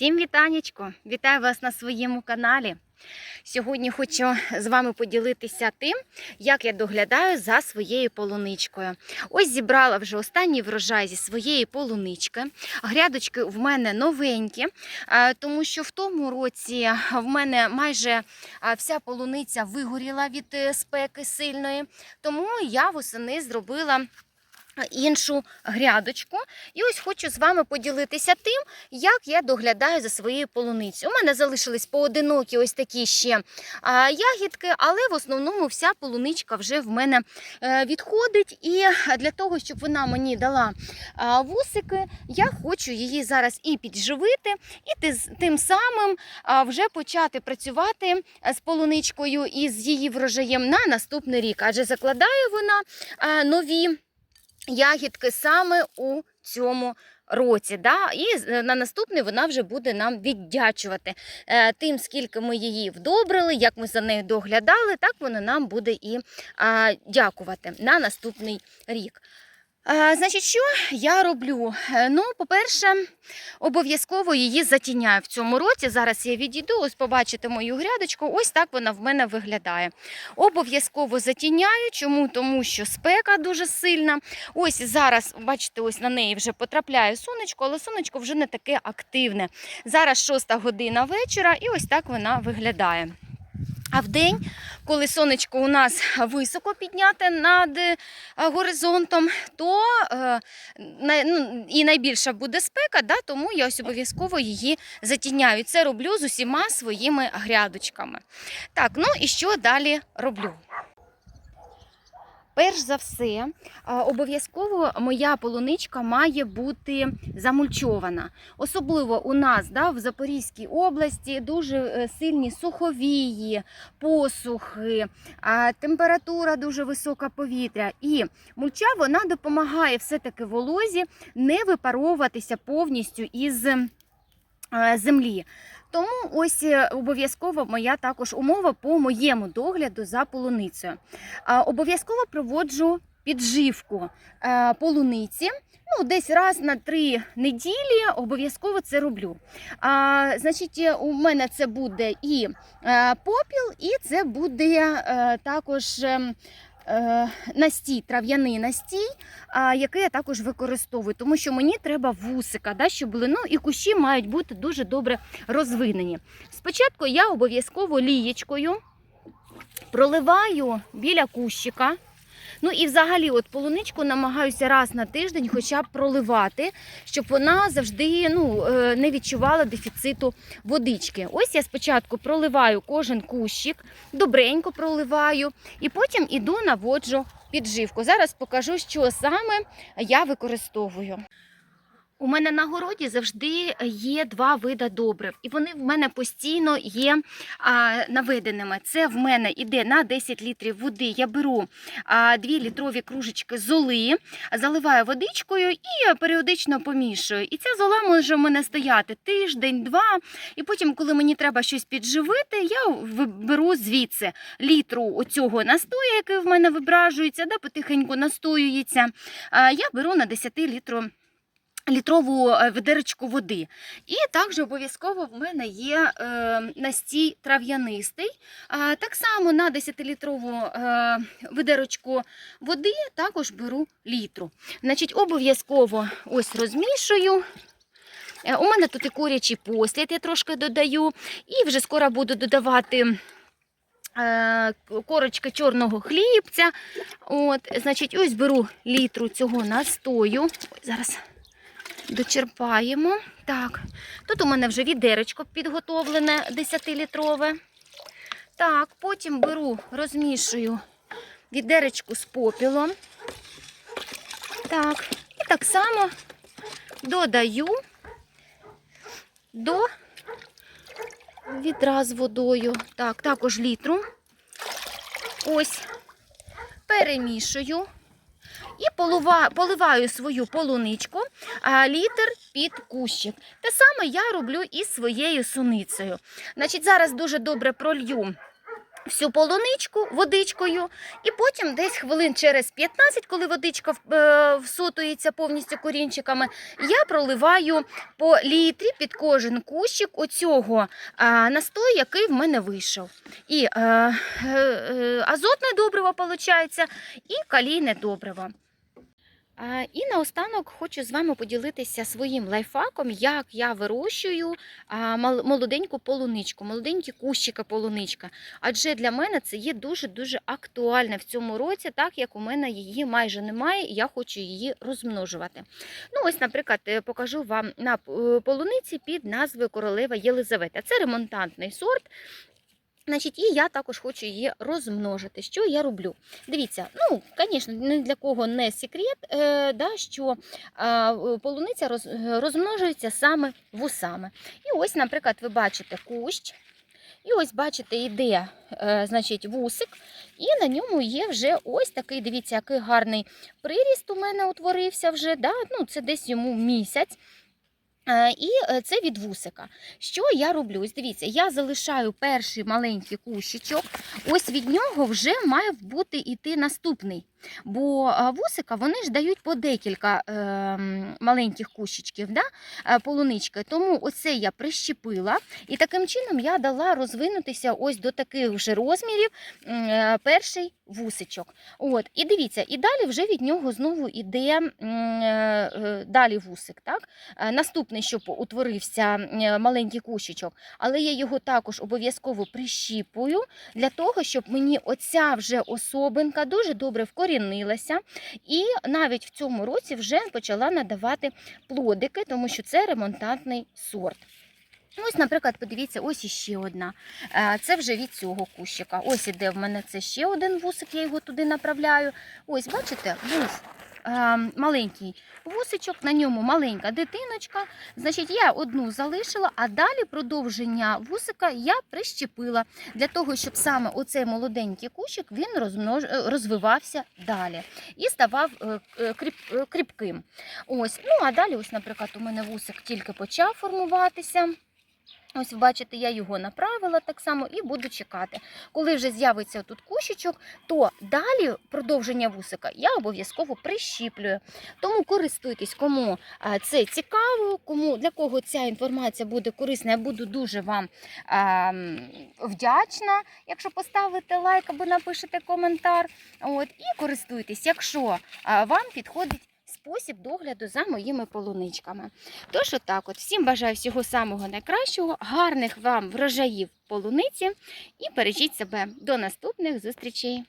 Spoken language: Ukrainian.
Всім вітанечко! Вітаю вас на своєму каналі. Сьогодні хочу з вами поділитися тим, як я доглядаю за своєю полуничкою. Ось зібрала вже останній врожай зі своєї полунички. Грядочки в мене новенькі, е, тому що в тому році в мене майже е, вся полуниця вигоріла від е, спеки сильної. Тому я восени зробила іншу грядочку. І ось хочу з вами поділитися тим, як я доглядаю за своєю полуницею. У мене залишились поодинокі ось такі ще ягідки, але в основному вся полуничка вже в мене е, відходить. І для того, щоб вона мені дала вусики, я хочу її зараз і підживити, і тим самим вже почати працювати е, з полуничкою і з її врожаєм на наступний рік. Адже закладає вона нові ягідки саме у цьому році. Да? І на наступний вона вже буде нам віддячувати е, тим, скільки ми її вдобрили, як ми за нею доглядали, так вона нам буде і дякувати на наступний рік. Е, Значить, що я роблю? Е, Ну, по-перше, обов'язково її затіняю в цьому році. Зараз я відійду, ось побачите мою грядочку. Ось так вона в мене виглядає. Обов'язково затіняю. Чому? Тому що спека дуже сильна. Ось зараз, бачите, ось на неї вже потрапляє сонечко, але сонечко вже не таке активне. Зараз 6 година вечора, і ось так вона виглядає. А вдень, коли сонечко у нас високо підняте над е, горизонтом, то е, ну, і найбільша буде спека, да, тому я ось обов'язково її затіняю. Це роблю з усіма своїми грядочками. Так, ну і що далі роблю? Перш за все, обов'язково моя полуничка має бути замульчована. Особливо у нас да, в Запорізькій області дуже е, сильні суховії, посухи, температура дуже висока повітря. І мульча вона допомагає все-таки волозі не випаровуватися повністю із е, землі. Тому ось е, обов'язково моя також умова по моєму догляду за полуницею. Обов'язково проводжу підживку е, полуниці. Ну, десь раз на три неділі обов'язково це роблю. А, значить, е, у мене це буде і попіл, і це буде також. Е, Настій, трав'яний настій, який я також використовую, тому що мені треба вусика, да, щоб були. Ну і кущі мають бути дуже добре розвинені. Спочатку я обов'язково лієчкою проливаю біля кущика. Ну і взагалі, от полуничку намагаюся раз на тиждень хоча б проливати, щоб вона завжди ну, е, не відчувала дефіциту водички. Ось я спочатку проливаю кожен кущик, добренько проливаю, і потім іду наводжу підживку. Зараз покажу, що саме я використовую. У мене на городі завжди є два види добрив, і вони в мене постійно є а, наведеними. Це в мене іде на 10 літрів води. Я беру а, 2 літрові кружечки золи, заливаю водичкою і періодично помішую. І ця зола може в мене стояти тиждень-два. І потім, коли мені треба щось підживити, я беру звідси літру оцього настою, який в мене вибражується, да, потихеньку настоюється. А, я беру на 10 літру літрову е, ведеречку води. І також обов'язково в мене є е, настій трав'янистий. Так само на 10-літрову е, ведерочку води також беру літру. Значить, обов'язково ось розмішую. У мене тут і курячий послід, я трошки додаю, і вже скоро буду додавати. Корочки чорного хлібця. От, значить, ось беру літру цього настою. Ой, зараз дочерпаємо. Так, тут у мене вже відеречко підготовлене 10-літрове. Так, потім беру, розмішую відеречку з попілом. Так, і так само додаю до відра з водою. Так, також літру. Ось, перемішую і поливаю свою полуничку літр під кущик. Те саме я роблю і своєю суницею. Значить, зараз дуже добре пролью всю полуничку водичкою, і потім десь хвилин через 15, коли водичка е, всотується повністю корінчиками, я проливаю по літрі під кожен кущик оцього настою, який в мене вийшов. І е, е, азотне добриво виходить, і калійне добриво. І наостанок хочу з вами поділитися своїм лайфхаком, як я вирощую молоденьку полуничку, молоденькі кущики полуничка. Адже для мене це є дуже-дуже актуальне в цьому році, так як у мене її майже немає, і я хочу її розмножувати. Ну, ось, наприклад, е, покажу вам на е, полуниці під назвою Королева Єлизавета. Це ремонтантний сорт. Значить, і я також хочу її розмножити. Що я роблю? Дивіться, ну, звісно, ні для кого не секрет, е, да, що е, полуниця роз, розмножується саме вусами. І ось, наприклад, ви бачите кущ, і ось бачите, йде е, значить, вусик, і на ньому є вже ось такий, дивіться, який гарний приріст у мене утворився вже. Да? Ну, це десь йому місяць. Е, І е, це від вусика. Що я роблю? Ось дивіться, я залишаю перший маленький кущичок, ось від нього вже має бути йти наступний. Бо вусика вони ж дають по декілька е, маленьких кущичків, да? е, полунички. Тому оце я прищепила, і таким чином я дала розвинутися ось до таких вже розмірів е, перший вусичок. От, і дивіться, і далі вже від нього знову йде е, е, далі вусик. Так? Е, Наступний, щоб утворився е, маленький кущичок, але я його також обов'язково прищіпую для того, щоб мені оця вже особинка дуже добре вкорінилася, і навіть в цьому році вже почала надавати плодики, тому що це ремонтантний сорт. Ось, наприклад, подивіться, ось іще одна. Е, Це вже від цього кущика. Ось іде в мене це ще один вусик, я його туди направляю. Ось, бачите, е, маленький вусичок, на ньому маленька дитиночка. Значить, я одну залишила, а далі продовження вусика я прищепила для того, щоб саме оцей молоденький кущик він розмнож... е, розвивався далі і ставав е, е, кріп... кріпким. Ось, ну а далі, ось, наприклад, у мене вусик тільки почав формуватися. Ось, бачите, я його направила так само і буду чекати. Коли вже з'явиться тут кущичок, то далі продовження вусика я обов'язково прищіплюю. Тому користуйтесь, кому е, це цікаво, кому для кого ця інформація буде корисна. Я буду дуже вам ем, вдячна, якщо поставите лайк або напишете коментар. От, і користуйтесь, якщо е, вам підходить. Спосіб догляду за моїми полуничками. Тож, отак, от всім бажаю всього самого найкращого, гарних вам врожаїв полуниці і бережіть себе. До наступних зустрічей!